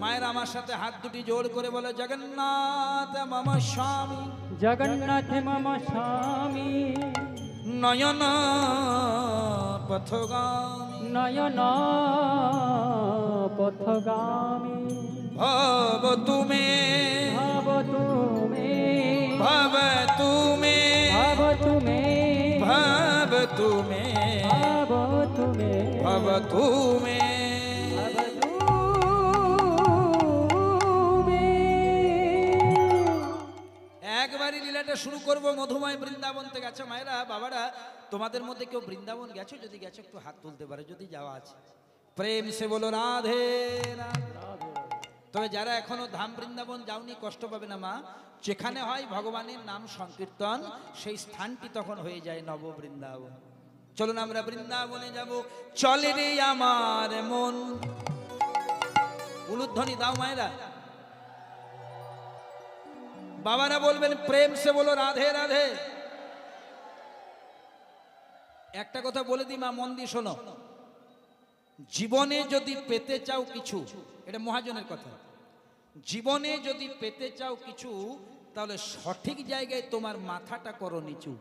মায়ের আমার সাথে হাত দুটি জোর করে বলে জগন্নাথ মম স্বামী জগন্নাথ মম স্বামী নয়ন পথগামী নয়ন পথগামী ভব তুমি ভাব তুমি ভব তুমি ভাব তুমি ভব তুমি ভাব তুমি ভব তুমি লীলাটা শুরু করব, মধুময় বৃন্দাবন থেকে আচ্ছা মায়েরা, বাবারা, তোমাদের মধ্যে কেউ বৃন্দাবন গেছো? যদি গেছো, একটু হাত তুলতে পারে, যদি যাওয়া আছে। প্রেম সে বলো রাধে। তবে যারা এখনও ধাম বৃন্দাবন যাওনি, কষ্ট পাবে না মা। যেখানে হয় ভগবানের নাম সংকীর্তন, সেই স্থানটি তখন হয়ে যায় নব বৃন্দাবন। চলুন আমরা বৃন্দাবনে যাব। চলে রে আমার মন। উলুধ্বনি দাও মায়েরা। বাবারা বলবেন, প্রেম সে বলো, রাধে রাধে। একটা কথা বলে দিই, মা, মন দিয়ে শোনো। জীবনে যদি পেতে চাও কিছু, এটা মহাজনের কথা। জীবনে যদি পেতে চাও কিছু, তাহলে সঠিক জায়গায় তোমার মাথাটা করো নিচু।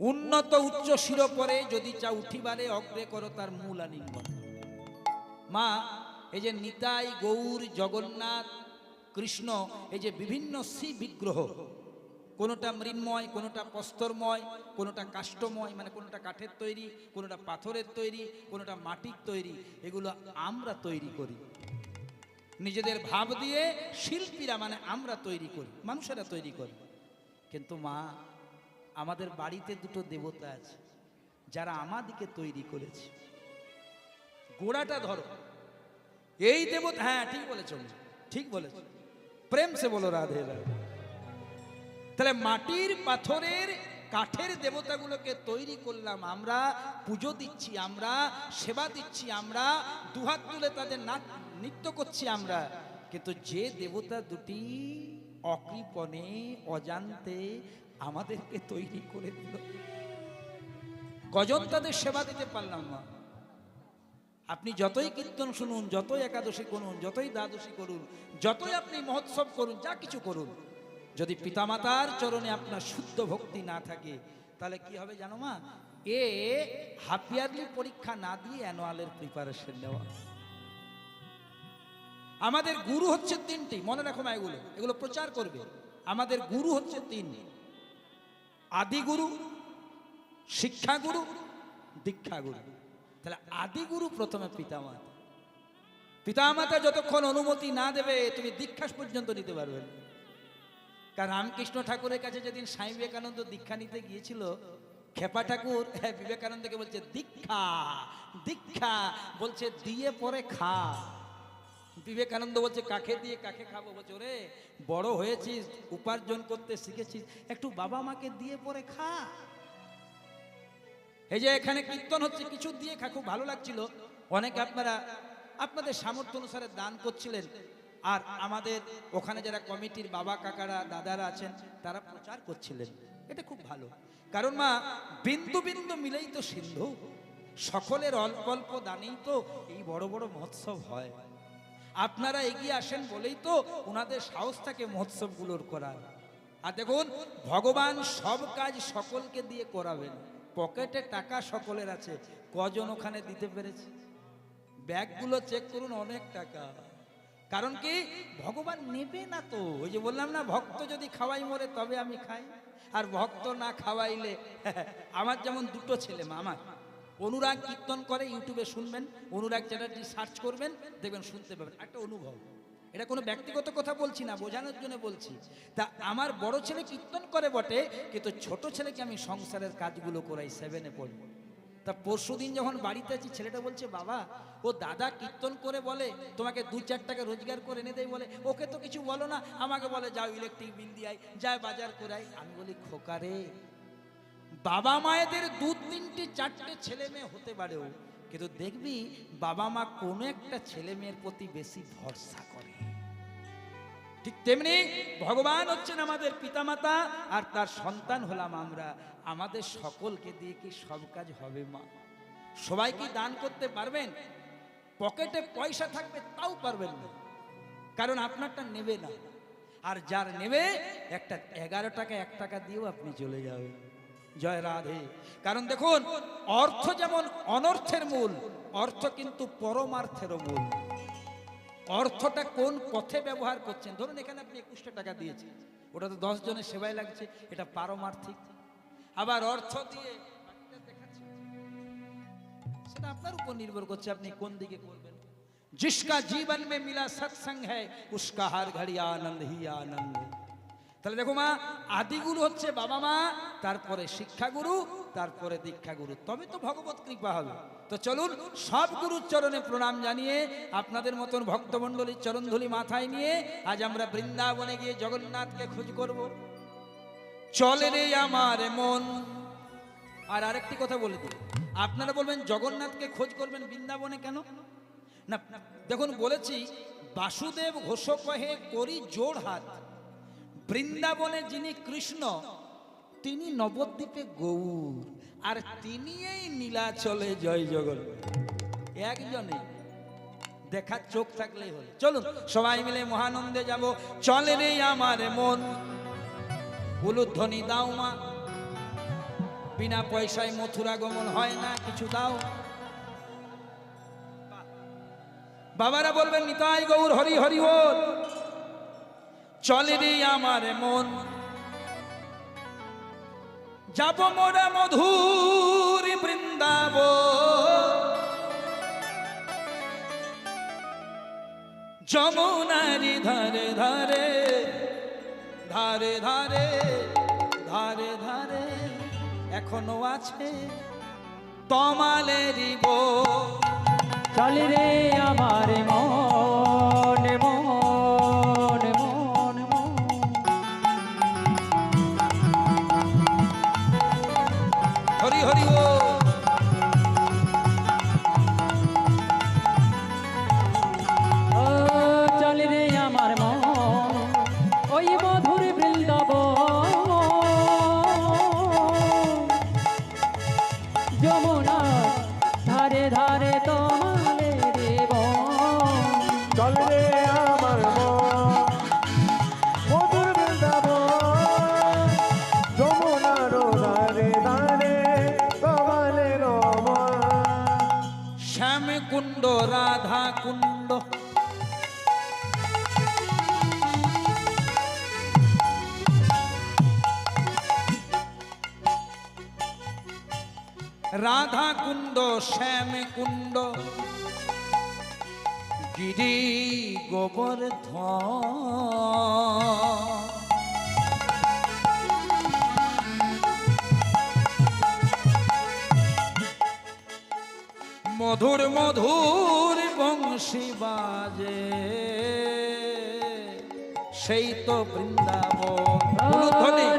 উন্নত উচ্চ শির পরে যদি চাও উঠিবারে অগ্রে করো তার মূল আলিঙ্গন। মা, এই যে নিতাই গৌর জগন্নাথ কৃষ্ণ, এই যে বিভিন্ন শ্রী বিগ্রহ, কোনোটা মৃন্ময়, কোনোটা প্রস্তরময় কোনোটা কাষ্টময় মানে কোনোটা কাঠের তৈরি, কোনোটা পাথরের তৈরি, কোনোটা মাটির তৈরি, এগুলো আমরা তৈরি করি। নিজেদের ভাব দিয়ে শিল্পীরা মানে আমরা তৈরি করি, মানুষেরা তৈরি করে। কিন্তু মা, আমাদের বাড়িতে দুটো দেবতা আছে, যারা আমাদিকে তৈরি করেছে। গোড়াটা ধরো, এই দেবতা হ্যাঁ ঠিক বলেছ ঠিক বলেছ। প্রেম সে বলো, রাধে রাধে। তাহলে মাটির পাথরের কাঠের দেবতাগুলোকে তৈরি করলাম আমরা, পুজো দিচ্ছি আমরা, সেবা দিচ্ছি আমরা, দুহাত তুলে তাদের নাচ, নৃত্য করছি আমরা। কিন্তু যে দেবতা দুটি অকৃপণে, অজান্তে আমাদেরকে তৈরি করে দিল কজন তাদের সেবা দিতে পারলাম না। আপনি যতই কীর্তন শুনুন, যতই একাদশী করুন, যতই দ্বাদশী করুন, যতই আপনি মহোৎসব করুন, যা কিছু করুন, যদি পিতামাতার চরণে আপনার শুদ্ধ ভক্তি না থাকে, তাহলে কি হবে জানো মা? এ হাফ ইয়ারলি পরীক্ষা না দিয়ে অ্যানুয়ালের প্রিপারেশন নেওয়া। আমাদের গুরু হচ্ছে তিনটি, মনে রাখো মা এগুলো এগুলো প্রচার করবে। আমাদের গুরু হচ্ছে তিন আদি গুরু শিক্ষাগুরু, দীক্ষাগুরু। তাহলে আদি গুরু প্রথমে পিতামাতা। পিতামাতা যতক্ষণ অনুমতি না দেবে তুমি দীক্ষা পর্যন্ত নিতে পারবে কারণ রামকৃষ্ণ ঠাকুরের কাছে যেদিন স্বামী বিবেকানন্দ দীক্ষা নিতে গিয়েছিল খেপা ঠাকুর হ্যাঁ, বিবেকানন্দকে বলছে দীক্ষা দীক্ষা। বলছে দিয়ে পরে খা। বিবেকানন্দ বলছে কাকে দিয়ে কাকে খাব? বলছে ওরে বড় হয়েছিস উপার্জন করতে শিখেছিস। একটু বাবা মাকে দিয়ে পরে খা। এই যে এখানে কীর্তন হচ্ছে, কিছু দিয়ে খুব ভালো লাগছিল। অনেকে আপনারা, আপনাদের সামর্থ্য অনুসারে দান করছিলেন। আর আমাদের ওখানে যারা কমিটির বাবা, কাকারা, দাদারা আছেন, তারা প্রচার করছিলেন। এটা খুব ভালো। কারণ মা, বিন্দু বিন্দু মিলেই তো সিন্ধু। সকলের অল্প অল্প দানেই তো এই বড় বড় মহোৎসব হয়। আপনারা এগিয়ে আসেন বলেই তো ওনাদের সাহস থাকে মহোৎসবগুলোর করার। আর দেখুন, ভগবান সব কাজ সকলকে দিয়ে করাবেন। পকেটে টাকা সকলের আছে। কজন ওখানে দিতে পেরেছে? ব্যাগগুলো চেক করুন, অনেক টাকা। কারণ কি? ভগবান নেবে না তো। ওই যে বললাম না, ভক্ত যদি খাওয়াই মরে, তবে আমি খাই। আর ভক্ত না খাওয়াইলে, আমার যেমন দুটো ছেলে, মা, আমার। অনুরাগ কীর্তন করে, ইউটিউবে শুনবেন, অনুরাগ চ্যাটার্জি সার্চ করবেন, দেখবেন শুনতে পাবেন। একটা অনুভব। এটা কোনো ব্যক্তিগত কথা বলছি না, বোঝানোর জন্য বলছি। তা আমার বড় ছেলে কীর্তন করে বটে, কিন্তু ছোট ছেলেকে আমি সংসারের কাজগুলো করাই সেভেনে পড়ব তা পরশু দিন যখন বাড়িতে আছি, ছেলেটা বলছে, বাবা, ও দাদা কীর্তন করে বলে, তোমাকে দু চার টাকা রোজগার করে এনে দেয় বলে। ওকে তো কিছু বলো না, আমাকে বলে, যাও ইলেকট্রিক বিল দিয়ে যায় বাজার করাই আমি বলি খোকারে বাবা মায়েদের দু তিনটে চারটে ছেলে মেয়ে হতে পারেও, কিন্তু দেখবি, বাবা মা কোনো একটা ছেলে মেয়ের প্রতি বেশি ভরসা ঠিক তেমনি ভগবান হচ্ছেন আমাদের পিতামাতা আর তার সন্তান হলাম আমরা। আমাদের সকলকে দিয়ে কি সব কাজ হবে মা? সবাই কি দান করতে পারবেন? পকেটে পয়সা থাকবে তাও পারবেন না। কারণ আপনারটা নেবে না। আর যার নেবে, একটা এগারো টাকা, এক টাকা দিয়েও আপনি চলে যাবেন। জয় রাধে। কারণ দেখুন, অর্থ যেমন অনর্থের মূল, অর্থ কিন্তু পরমার্থেরও মূল। অর্থটা কোন পথে ব্যবহার করছেন ধরুন এখানে আপনি একুশটা টাকা দিয়েছেন ওটা তো দশ জনের সেবায় লাগছে এটা পারমার্থিক আবার অর্থ দিয়ে বাকিটা দেখাচ্ছে। সেটা আপনার উপর নির্ভর করছে আপনি কোন দিকে করবেন जिसका जीवन में मिला सत्संग है उसका हर घड़ी आनंद ही आनंद है। তাহলে দেখো মা আদিগুরু হচ্ছে বাবা মা তারপরে শিক্ষাগুরু তারপরে দীক্ষাগুরু তবে তো ভগবত কৃপা হবে। তো চলুন, সব গুরুর চরণে প্রণাম জানিয়ে, আপনাদের মতন ভক্তমণ্ডলীর চরণধুলি মাথায় নিয়ে, আজ আমরা বৃন্দাবনে গিয়ে জগন্নাথকে খোঁজ করব। চলে রে আমার মন। আর আরেকটি কথা বলে দিই। আপনারা বলবেন, জগন্নাথকে খোঁজ করবেন বৃন্দাবনে কেন? না, দেখুন, বলেছি, বাসুদেব ঘোষ কহে, করি জোড় হাত। বৃন্দাবনে যিনি কৃষ্ণ তিনি নবদ্বীপে গৌর, আর তিনি এই নীলাচলে জয় জগন্নাথ। একজনে দেখার চোখ থাকলেই হলো। চলুন, সবাই মিলে মহানন্দে যাব। চলে রে আমার মন। উলুধ্বনি দাও মা। বিনা পয়সায় মথুরা গমন হয় না, কিছু দাও। বাবারা বলবেন, নিতাই গৌর, হরি হরি বল। চলে রে আমার মন। যাব মোরা মধুর বৃন্দাব যমুনারি ধারে ধারে ধারে ধারে ধারে ধারে এখনও আছে তমালেরই বউ চলে রে আমার মন। যমুনা ধারে ধারে তোমারে দেব চল রাধা কুণ্ড শ্যাম কুণ্ড গিরি গোবর্ধন। মধুর মধুর বংশী বাজে। সেই তো বৃন্দাবন।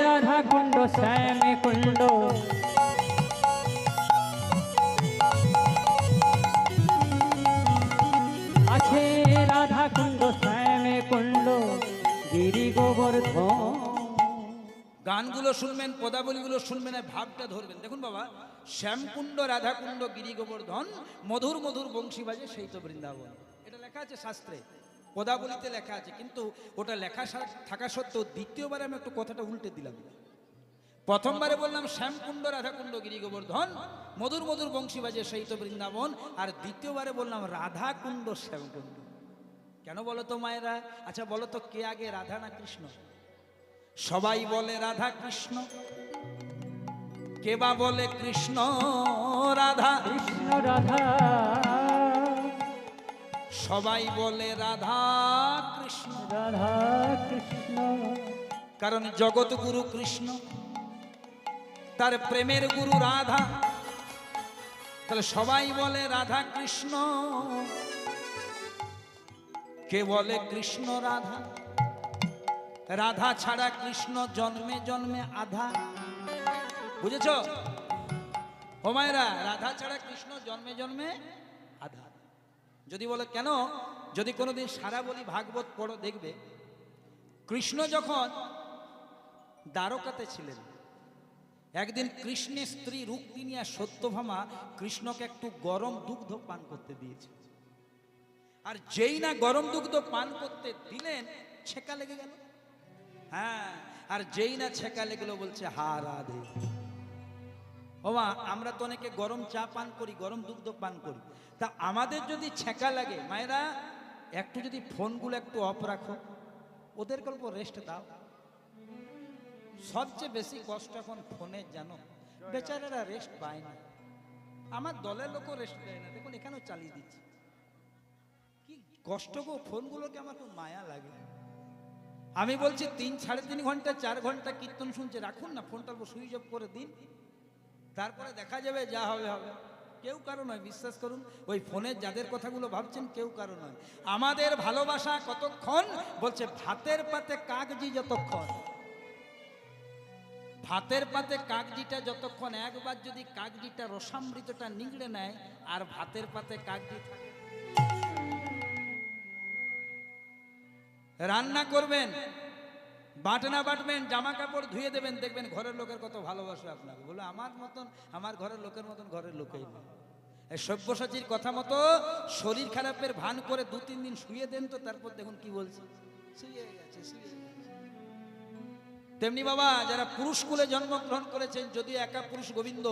রাধা কুণ্ড শ্যাম গানগুলো শুনবেন, পদাবলীগুলো শুনবেন, আর ভাবটা ধরবেন। দেখুন বাবা, শ্যামকুণ্ড, রাধাকুণ্ড গিরি গোবর্ধন মধুর মধুর বংশী বাজে সেই তো বৃন্দাবন। এটা লেখা আছে শাস্ত্রে, পদাবলীতে লেখা আছে। কিন্তু ওটা লেখা থাকা সত্ত্বেও দ্বিতীয়বারে আমি একটু কথাটা উল্টে দিলাম। প্রথমবারে বললাম, শ্যামকুণ্ড, রাধাকুণ্ড গিরি গোবর্ধন মধুর মধুর বংশী বাজে সেই তো বৃন্দাবন। আর দ্বিতীয়বারে বললাম, রাধাকুণ্ড, শ্যামকুণ্ড। কেন বলো তো মায়েরা? আচ্ছা বলো তো কে আগে, রাধা না কৃষ্ণ? সবাই বলে রাধা কৃষ্ণ। কে বা বলে কৃষ্ণ রাধা। কৃষ্ণ রাধা। সবাই বলে রাধা কৃষ্ণ। রাধা কৃষ্ণ। কারণ জগৎ গুরু কৃষ্ণ তার প্রেমের গুরু রাধা। তাহলে সবাই বলে রাধা কৃষ্ণ। কে বলে কৃষ্ণ রাধা? রাধা ছাড়া কৃষ্ণ জন্মে জন্মে আধা। বুঝেছ? হোমায়রা রাধা ছাড়া কৃষ্ণ জন্মে জন্মে আধা। যদি বলে কেন? যদি কোনোদিন সারা বলি ভাগবত পড়ো, দেখবে। কৃষ্ণ যখন দ্বারকাতে ছিলেন, একদিন কৃষ্ণের স্ত্রী রুক্মিণী আর সত্যভামা কৃষ্ণকে একটু গরম দুগ্ধ পান করতে দিয়েছে। আর যেই না গরম দুগ্ধ পান করতে দিলেন, ছেকা লেগে গেল। হ্যাঁ আর যেই না ছেকা লেগেলো বলছে, হা, রাধে। ওমা, আমরা তো অনেকে গরম চা পান করি, গরম দুগ্ধ পান করি। তা আমাদের যদি ছেঁকা লাগে, মায়েরা, একটু যদি ফোনগুলো একটু অফ রাখো, ওদের গল্প রেস্ট দাও। সবচেয়ে বেশি কষ্ট এখন ফোনের জানো? বেচারারা রেস্ট পায় না। আমার দলের লোকও রেস্ট দেয় না। দেখুন, এখানেও চালিয়ে দিচ্ছি। কি কষ্ট গো, ফোনগুলোকে আমার খুব মায়া লাগে। আমি বলছি তিন, সাড়ে তিন ঘণ্টা, চার ঘণ্টা কীর্তন শুনছে, রাখুন না, ফোনটা সুইচ অফ করে দিন। তারপরে দেখা যাবে যা হবে হবে। কেউ কারও নয়, বিশ্বাস করুন, ওই ফোনের যাদের কথাগুলো ভাবছেন কেউ কারও নয়। আমাদের ভালোবাসা কতক্ষণ? বলছে, ভাতের পাতে কাগজি যতক্ষণ। ভাতের পাতে কাগজিটা যতক্ষণ, একবার যদি কাগজিটা রসামৃতটা নিগড়ে নেয়, আর ভাতের পাতে কাগজি থাকে রান্না করবেন, বাটনা বাটবেন জামা কাপড় ধুয়ে দেবেন, দেখবেন ঘরের লোকের কত ভালোবাসে আপনাকে। বলে, আমার মতন, আমার ঘরের লোকের মতন ঘরের লোকেই না। সব্যসাচীর কথা মতো শরীর খারাপের ভান করে দু তিন দিন শুয়ে দেন তো, তারপর দেখুন কি বলছে। শুয়ে গেছে শুয়ে গেছে। তেমনি বাবা, যারা পুরুষ কুলে জন্মগ্রহণ করেছেন যদিও একা পুরুষ গোবিন্দ,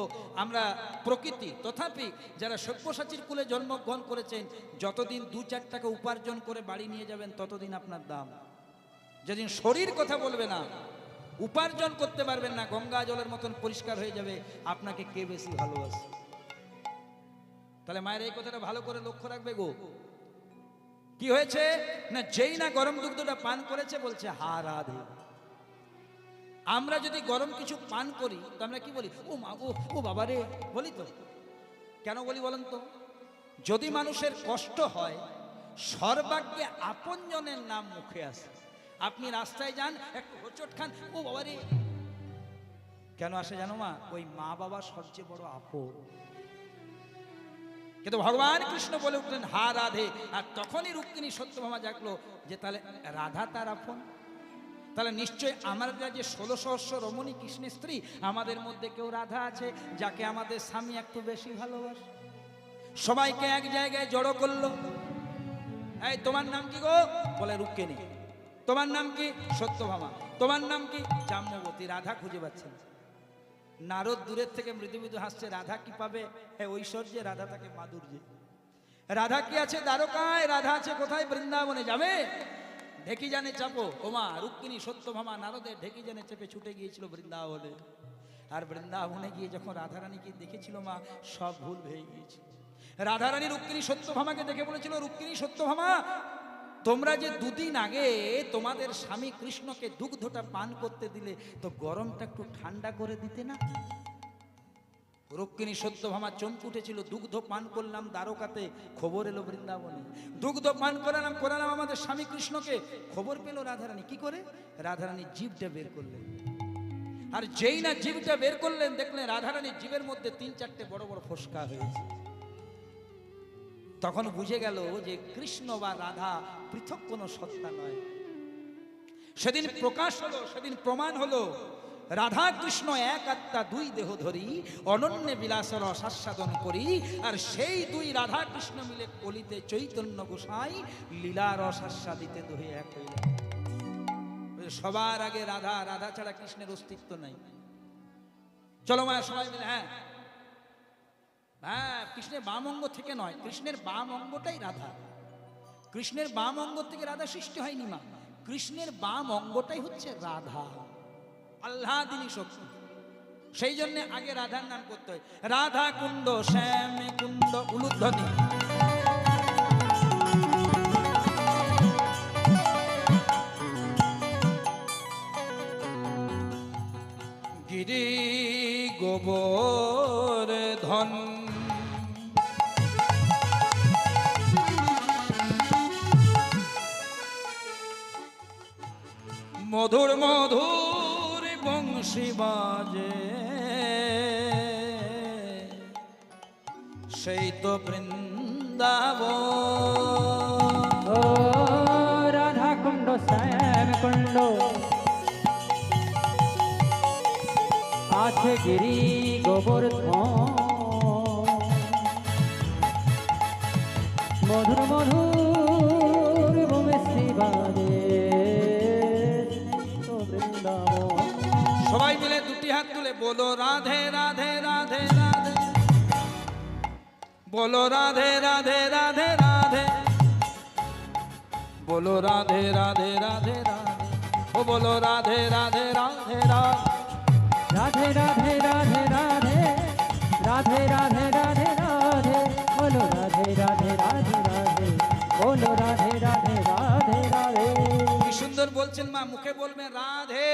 আমরা প্রকৃতি, তথাপি যারা সব্যসাচীর কুলে জন্মগ্রহণ করেছেন, যতদিন দু চার টাকা উপার্জন করে বাড়ি নিয়ে যাবেন, ততদিন আপনার দাম। যেদিন শরীর কথা বলবে না, উপার্জন করতে পারবেন না, গঙ্গা জলের মতন পরিষ্কার হয়ে যাবে, আপনাকে কে বেশি ভালোবাসে? তাহলে মায়ের এই কথাটা ভালো করে লক্ষ্য রাখবে গো। কি হয়েছে? না যেই না গরম দুগ্ধটা পান করেছে, বলছে, হা, রাধে। আমরা যদি গরম কিছু পান করি, তো আমরা কি বলি? ও মা গো ও বাবা রে বলি তো। কেন বলি বলেন তো? যদি মানুষের কষ্ট হয়, সর্বাগ্যে আপনজনের নাম মুখে আসে। আপনি রাস্তায় যান, একটু হোচট খান, ও বাবা রে কেন আসে জানো মা? ওই মা বাবা সবচেয়ে বড় আপন। কিন্তু ভগবান কৃষ্ণ বলে উঠলেন, হা রাধে। আর তখনই রুক্মিণী সত্যভামা জাগলো যে, তাহলে রাধা তার আপন? তাহলে নিশ্চয় আমরা যে ষোলো সহস্র রমণী কৃষ্ণের স্ত্রী, আমাদের মধ্যে কেউ রাধা আছে যাকে আমাদের স্বামী একটু বেশি ভালোবাসে? সবাইকে এক জায়গায় জড়ো করল। এই, তোমার নাম কি গো? বলে রুক্মিণী তোমার নাম কি? সত্যভামা। তোমার নাম কি? জাম্যবতী রাধা খুঁজে পাচ্ছেন। নারদ দূরের থেকে মৃদু মৃদু হাসছে, রাধা কি পাবে? হ্যাঁ ঐশ্বর্যে, রাধা তাকে মাধুর্যে। রাধা কি আছে? দ্বারকায়? রাধা আছে কোথায়? বৃন্দাবনে যাবে? ঢেকি জানে চাপো। ওমা, রুক্মিণী সত্যভামা নারদের ঢেকি জানে চেপে ছুটে গিয়েছিল বৃন্দাবনে। আর বৃন্দাবনে গিয়ে যখন রাধারানীকে দেখেছিল মা, সব ভুল হয়ে গিয়েছে। রাধারানী রুক্মিণী সত্যভামাকে দেখে বলেছিল, রুক্মিণী সত্যভামা, তোমরা যে দুদিন আগে তোমাদের স্বামী কৃষ্ণকে দুগ্ধটা পান করতে দিলে, তো গরমটা একটু ঠান্ডা করে দিতে না? রক্ষিণী সত্যভামা চমক উঠেছিল, দুগ্ধ পান করলাম দ্বারকাতে, খবর এলো বৃন্দাবনে। দুগ্ধ পান করালাম করালাম আমাদের স্বামী কৃষ্ণকে, খবর পেল রাধারানী। কি করে? রাধারানী জীবটা বের করলেন। আর যেই না জীবটা বের করলেন, দেখলেন রাধারানীর জীবের মধ্যে তিন চারটে বড় বড় ফসকা হয়েছে। তখন বুঝে গেল যে কৃষ্ণ বা রাধা পৃথক কোনো সত্তা নয়। সেদিন প্রকাশ হলো, সেদিন প্রমাণ হলো রাধা কৃষ্ণ এক আত্মা দুই দেহ ধরি, অনন্য বিলাসর আস্বাদন করি, আর সেই দুই রাধা কৃষ্ণ মিলে কলিতে চৈতন্য গোসাই লীলার আস্বাদিতে দোহে এক সবার আগে রাধা রাধা ছাড়া কৃষ্ণের অস্তিত্ব নাই। চলো মায়া সবাই মিলে হ্যাঁ। হ্যাঁ কৃষ্ণের বাম অঙ্গ থেকে নয়, কৃষ্ণের বাম অঙ্গটাই রাধা। কৃষ্ণের বাম অঙ্গ থেকে রাধা সৃষ্টি হয়নি মা। কৃষ্ণের বাম অঙ্গটাই হচ্ছে রাধা। আল্লাদিনী শক্তি। সেই জন্যে আগে রাধার নাম করতে হয়। রাধা কুণ্ড শ্যাম কুণ্ড উলুধ্বনি। বংশী বাজে। সেই তো বৃন্দাব রাধা কুণ্ড শ্যাম কুণ্ড। আছে গিরি গোবর্ধন মধুর মধুর সবাই মিলে দুটি হাত তুলে বলো রাধে রাধে রাধে রাধে বলো রাধে রাধে রাধে রাধে বলো রাধে রাধে রাধে রাধে ও বলো রাধে রাধে রাধে রাধে রাধে রাধে রাধে রাধে রাধে রাধে রাধে রাধে বলো রাধে রাধে রাধে রাধে বলো রাধে রাধে রাধে রাধে কি সুন্দর বলছেন মা মুখে বলবেন রাধে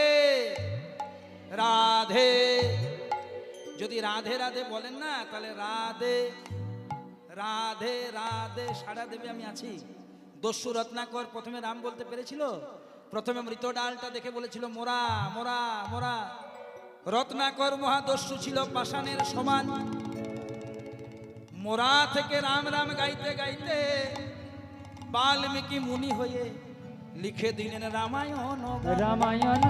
রাধে। যদি রাধে রাধে বলেন না, তাহলে রাধে রাধে রাধে সারা দেবে আমি আছি। দস্যু রত্নাকর প্রথমে রাম বলতে পেরেছিল? প্রথমে মৃত ডালটা দেখে বলেছিল, মোরা মোরা মোরা। রত্নাকর মহাদস্যু ছিল পাষাণের সমান। মোরা থেকে রাম রাম গাইতে গাইতে বাল্মীকি মুনি হয়ে লিখে দিলেন রামায়ণ। রামায়ণ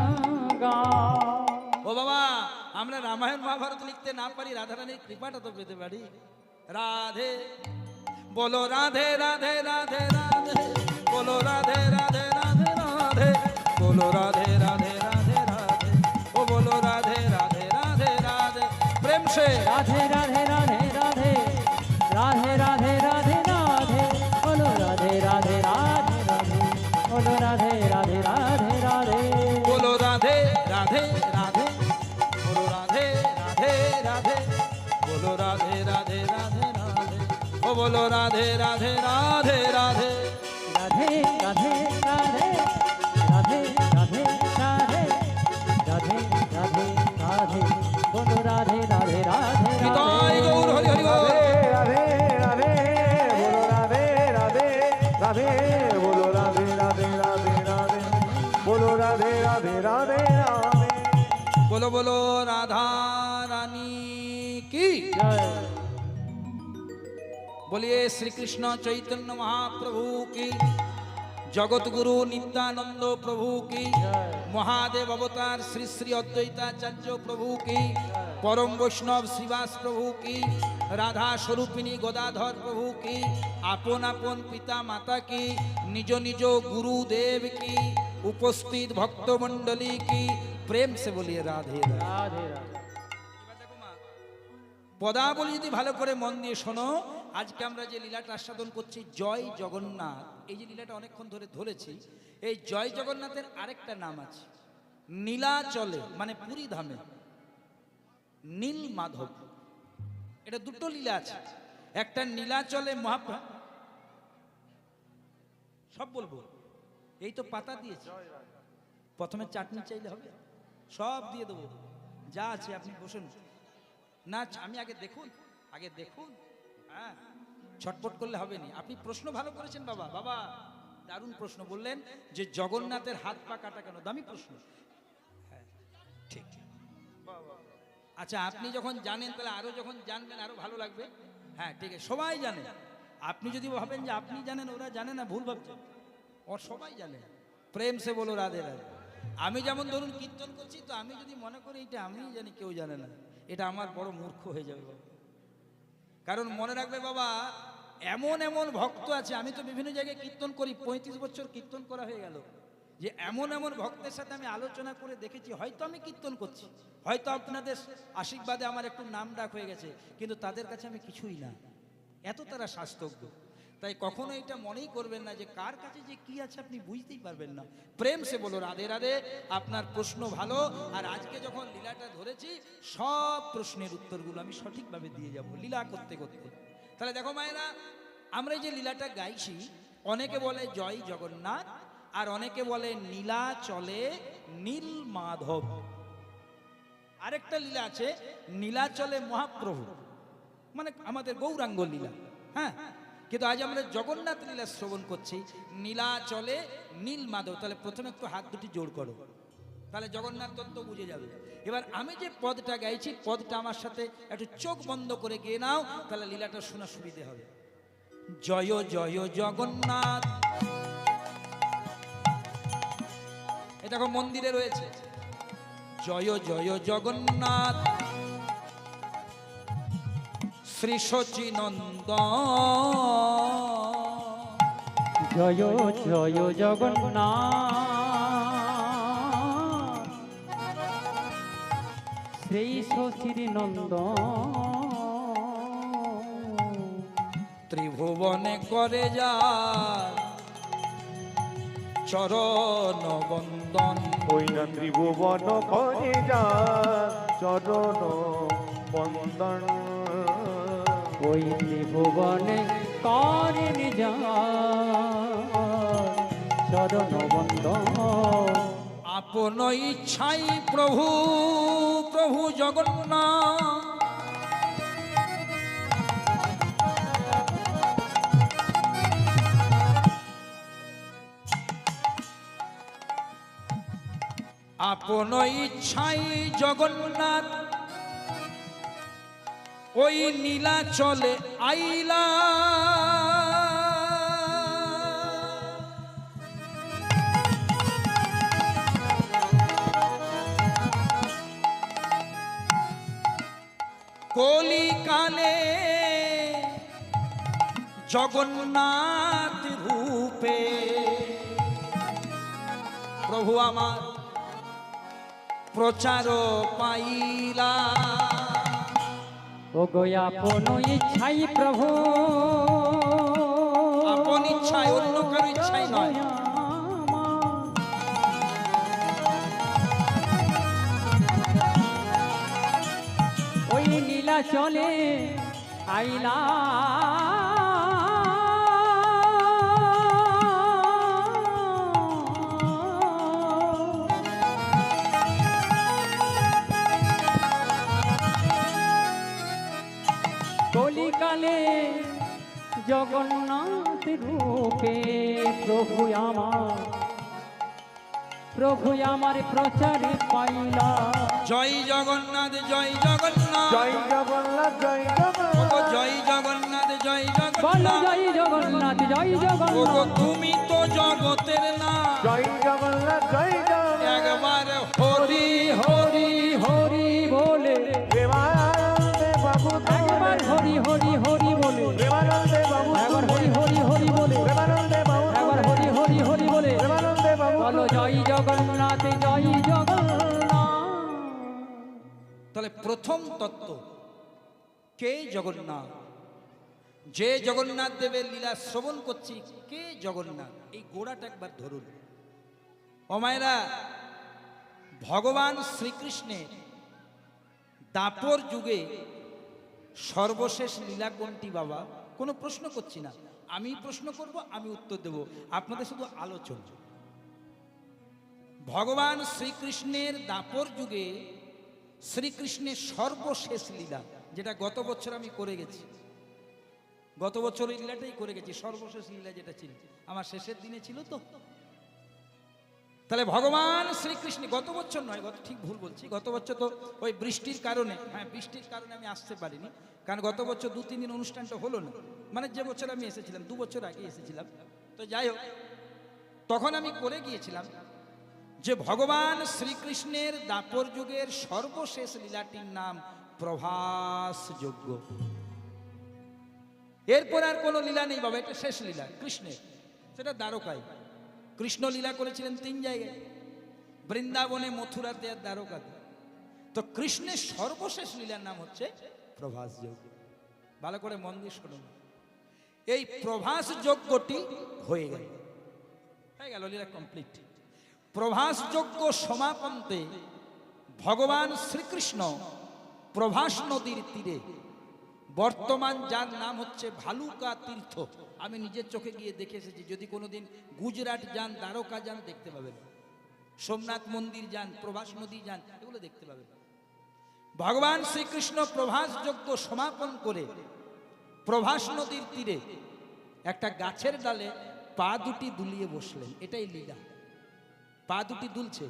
গা ও বাবা আমরা রামায়ণ মহাভারত লিখতে না পারি রাধারানীর কৃপাটা তো পেতে পারি রাধে বলো রাধে রাধে রাধে রাধে বলো রাধে রাধে রাধে রাধে বলো রাধে রাধে রাধে রাধে ও বলো রাধে রাধে রাধে রাধে প্রেম সে রাধে রাধে রাধে রাধে বলিয়ে শ্রীকৃষ্ণ চৈতন্য মহাপ্রভু কি জগৎগুরু নিত্যানন্দ প্রভু কি মহাদেব অবতার শ্রী শ্রী অদ্বৈতাচার্য প্রভু কি পরম বৈষ্ণব শ্রীবাস প্রভু কি রাধা স্বরূপিণী গদাধর প্রভু কি আপন আপন পিতা মাতা কি নিজ নিজ গুরুদেব কি উপস্থিত ভক্তমণ্ডলী কি প্রেম সে বলিয়ে রাধে রাধে। পদাবলী যদি ভালো করে মন দিয়ে শোনো আজকে আমরা যে লীলাটা আস্বাদন করছি, জয় জগন্নাথ, এই যে লীলাটা অনেকক্ষণ ধরে ধরেছি, এই জয় জগন্নাথের আরেকটা নাম আছে। নীলাচলে মানে পুরী ধামে নীল মাধব এটা দুটো লীলা আছে। একটা নীলাচলে মহাপ্রা সব বলব? এই তো পাতা দিয়েছি। প্রথমে চাটনি চাইলে হবে? সব দিয়ে দেবো। যা আছে আপনি বসুন। না, আমি আগে দেখুন আগে দেখুন। হ্যাঁ ছটপট করলে হবে না আপনি প্রশ্ন ভালো করেছেন বাবা। বাবা, দারুণ প্রশ্ন বললেন যে জগন্নাথের হাত পা কাটা কেন? দামি প্রশ্ন। হ্যাঁ ঠিক। আচ্ছা আপনি যখন জানেন, তাহলে আরও যখন জানবেন, আরও ভালো লাগবে। হ্যাঁ ঠিক আছে। সবাই জানে। আপনি যদি ভাবেন যে আপনি জানেন, ওরা জানে না, ভুল ভাবছেন। ওর সবাই জানে। প্রেম সে বলো, রাধে রাধে। আমি যেমন ধরুন কীর্তন করছি, তো আমি যদি মনে করি এটা আমিই জানি, কেউ জানে না। এটা আমার বড় মূর্খ হয়ে যাবে কারণ মনে রাখবে বাবা, এমন এমন ভক্ত আছে, আমি তো বিভিন্ন জায়গায় কীর্তন করি, পঁয়ত্রিশ বছর কীর্তন করা হয়ে গেল, যে এমন এমন ভক্তের সাথে আমি আলোচনা করে দেখেছি, হয়তো আমি কীর্তন করছি, হয়তো আপনাদের আশীর্বাদে আমার একটু নাম ডাক হয়ে গেছে, কিন্তু তাদের কাছে আমি কিছুই না। এত তারা শাস্ত্রজ্ঞ। তাই কখনো এটা মনেই করবেন না যে কার কাছে যে কি আছে আপনি বুঝতেই পারবেন না। প্রেম সে বলো রাধে রাধে আপনার প্রশ্ন ভালো। আর আজকে যখন লীলাটা ধরেছি সব প্রশ্নের উত্তরগুলো আমি সঠিকভাবে দিয়ে যাব লীলা করতে করতে। তাহলে দেখো মায়েরা আমরা এই যে লীলাটা গাইছি অনেকে বলে জয় জগন্নাথ আর অনেকে বলে নীলা চলে নীল মাধব। আরেকটা লীলা আছে নীলাচলে মহাপ্রভু। মানে আমাদের গৌরাঙ্গ লীলা। হ্যাঁ? কিন্তু আজ আমরা জগন্নাথ লীলা শ্রবণ করছি। নীলা চলে, নীল মাধব। তাহলে প্রথমে একটু হাত দুটি জোর করো। তাহলে জগন্নাথ তত্ত্ব বুঝে যাবে। এবার আমি যে পদটা গাইছি, পদটা আমার সাথে একটু চোখ বন্ধ করে গিয়ে নাও, তাহলে লীলাটা শোনা সুবিধে হবে। জয় জয় জগন্নাথ। এ দেখো মন্দিরে রয়েছে। জয় জয় জগন্নাথ। শ্রী সচিনন্দ জয় জয় জগন্নাথ। সেই শশীর নন্দন ত্রিভুবনে করে যা চরণ বন্দন। ওই না ত্রিভুবন করে যা চরণ বন্দন। ওই ত্রিভুবনে করেন চরণ আপন ইচ্ছাই প্রভু প্রভু জগন্নাথ। আপন ইচ্ছাই জগন্নাথ। ওই নীলা চলে আইলা। কলিকালে জগন্নাথ রূপে। প্রভু আমার প্রচার পাইলা। ও গো আপন ইচ্ছাই প্রভু আপন ইচ্ছায়, অন্য কারও ইচ্ছাই নয়। ওই নীলা চলে আইলা কলিকালে জগন্নাথ রূপে প্রভু আমার প্রভু আমার প্রচারে পাইলা। জয় জগন্নাথ জয় জগন্নাথ। জয় জগন্নাথ জয় জগন্নাথ। জয় জগন্নাথ জয় বলো জগন্নাথ। জয় জগন্নাথ জয় জগন্নাথ। তুমি তো জগতের না প্রথম তত্ত্ব, কে জগন্নাথ? যে জগন্নাথ দেবের লীলা শ্রবণ করছি, কে জগন্নাথ? এই গোড়াটা একবার ধরুন। অমায়রা ভগবান শ্রীকৃষ্ণের দাপর যুগে সর্বশেষ লীলা কোনটি বাবা? কোনো প্রশ্ন করছি না। আমি প্রশ্ন করব, আমি উত্তর দেব। আপনাদের শুধু আলোচনা। ভগবান শ্রীকৃষ্ণের দাপর যুগে শ্রীকৃষ্ণের সর্বশেষ লীলা, যেটা গত বছর আমি করে গেছি। গত বছর ওই লীলাটাই করে গেছি, সর্বশেষ লীলা যেটা ছিল। আমার শেষের দিনে ছিল তো। তাহলে ভগবান শ্রীকৃষ্ণ, গত বছর নয়, গত, ঠিক ভুল বলছি, গত বছর তো ওই বৃষ্টির কারণে হ্যাঁ বৃষ্টির কারণে আমি আসতে পারিনি, কারণ গত বছর দু, তিন দিন অনুষ্ঠানটা হলো না। মানে যে বছর আমি এসেছিলাম, দু বছর আগে এসেছিলাম। তো যাই হোক, তখন আমি করে গিয়েছিলাম যে ভগবান শ্রীকৃষ্ণের দাপর যুগের সর্বশেষ লীলাটির নাম প্রভাস যজ্ঞ এরপর আর কোনো লীলা নেই বাবা, এটা শেষ লীলা, কৃষ্ণের, সেটা দ্বারকায়। কৃষ্ণ লীলা করেছিলেন তিন জায়গায়, বৃন্দাবনে, মথুরাতে আর দ্বারকাতে। তো কৃষ্ণের সর্বশেষ লীলার নাম হচ্ছে প্রভাস যজ্ঞ ভালো করে মন দিয়ে শুনুন এই প্রভাস যজ্ঞটি হয়ে গেল। হয়ে গেল, লীলা কমপ্লিট প্রভাস যজ্ঞ সমাপন্তে ভগবান শ্রীকৃষ্ণ প্রভাস নদীর তীরে। বর্তমান যার নাম হচ্ছে ভালুকা তীর্থ। আমি নিজের চোখে গিয়ে দেখে এসেছি, যদি কোনোদিন গুজরাট যান, দ্বারকা যান, দেখতে পাবেন। সোমনাথ মন্দির যান, প্রভাস নদী যান, এগুলো দেখতে পাবেন। ভগবান শ্রীকৃষ্ণ প্রভাস যজ্ঞ সমাপন করে প্রভাস নদীর তীরে একটা গাছের ডালে পা দুটি দুলিয়ে বসলেন। এটাই লীলা। পা দুটি দুলছে।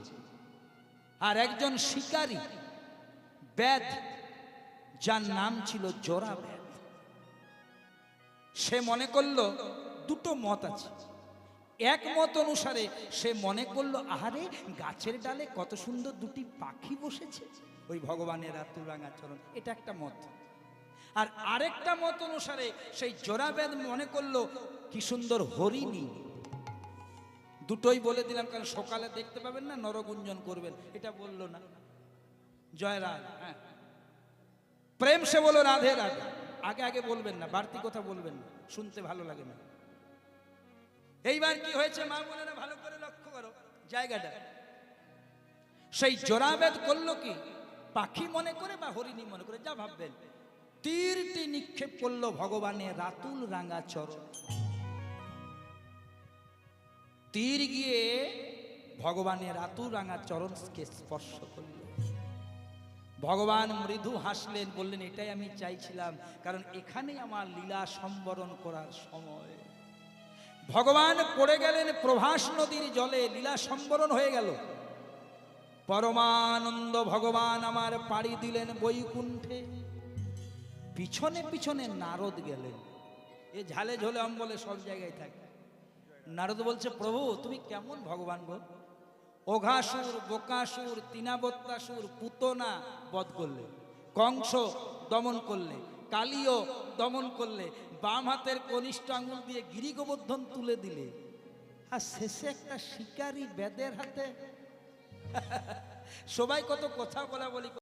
আর একজন শিকারী, ব্যাধ, যার নাম ছিল জোড়া ব্যাধ। সে মনে করল, দুটো মত আছে। এক মত অনুসারে সে মনে করল, আহারে, গাছের ডালে কত সুন্দর দুটি পাখি বসেছে। ওই ভগবানের আতুরাঙা চরণ এটা একটা মত। আর আরেকটা মত অনুসারে সেই জোড়াবেদ মনে করল, কি সুন্দর হরিণী। দুটোই বলে দিলাম, কারণ সকালে দেখতে পাবেন না নরগুঞ্জন করবেন। এটা বলল না। জয় রাধে হ্যাঁ। প্রেম সে বলো রাধে রাধে। আগে আগে বলবেন না, বাড়তি কথা বলবেন না। শুনতে ভালো লাগে না। এইবার কি হয়েছে, মা বোনেরা ভালো করে লক্ষ্য করো, জায়গাটা। সেই জোড়াবেদ করল কি? পাখি মনে করে বা হরিণী মনে করে, যা ভাববেন। তীরটি নিক্ষেপ করল ভগবানের রাতুল রাঙা চরণ। তীর গিয়ে ভগবানের রাতুল রাঙা চরণকে স্পর্শ করল। ভগবান মৃদু হাসলেন, বললেন, এটাই আমি চাইছিলাম, কারণ এখানে আমার লীলা সম্বরণ করার সময়। ভগবান পড়ে গেলেন প্রভাস নদীর জলে, লীলা সম্বরণ হয়ে গেল। পরমানন্দ ভগবান আমার পাড়ি দিলেন বৈকুণ্ঠে। পিছনে পিছনে নারদ গেলেন। এ ঝালে ঝোলে অম্বলে সব জায়গায় থাকে। নারদ বলছে, প্রভু, তুমি কেমন ভগবান গো? ওঘাসুর, বোকাসুর, তিনাবত্তাসুর, পুতনা বধ করলে, কংস দমন করলে কালিও দমন করলে, বাম হাতের কনিষ্ঠ আঙুল দিয়ে গিরি গোবর্ধন তুলে দিলে। আর শেষে একটা শিকারী বেদের হাতে সবাই কত কথা বলা বলি